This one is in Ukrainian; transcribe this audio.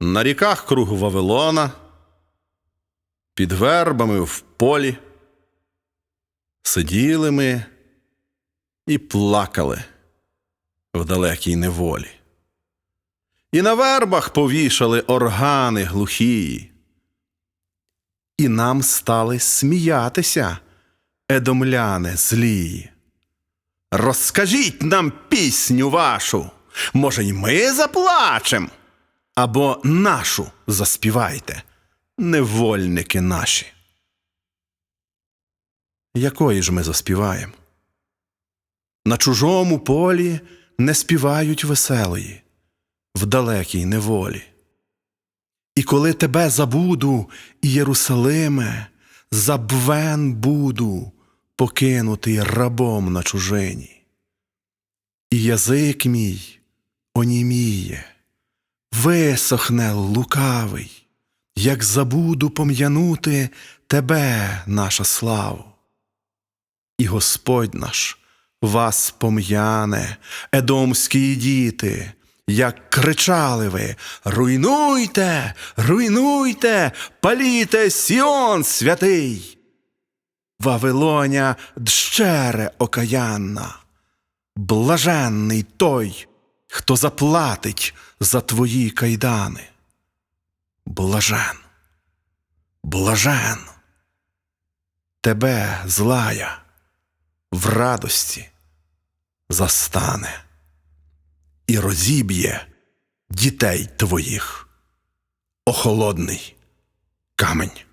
на ріках круг Вавилона, під вербами в полі. Сиділи ми і плакали в далекій неволі. І на вербах повішали органи глухії. І нам стали сміятися, едомляни злії. Розкажіть нам пісню вашу, може, й ми заплачем, або нашу заспівайте, невольники наші. Якої ж ми заспіваємо? На чужому полі не співають веселої, в далекій неволі. І коли тебе забуду, Єрусалиме, забвен буду, покинутий рабом на чужині. І язик мій висохне лукавий, як забуду пом'янути тебе, наша славу. І Господь наш вас пом'яне, едомські діти, як кричали ви: Руйнуйте, руйнуйте, паліте Сіон святий. Вавилоня дщере окаянна, блаженний той, хто заплатить за твої кайдани. Блажен, блажен, тебе злая в радості застане і розіб'є дітей твоїх охолодний камень.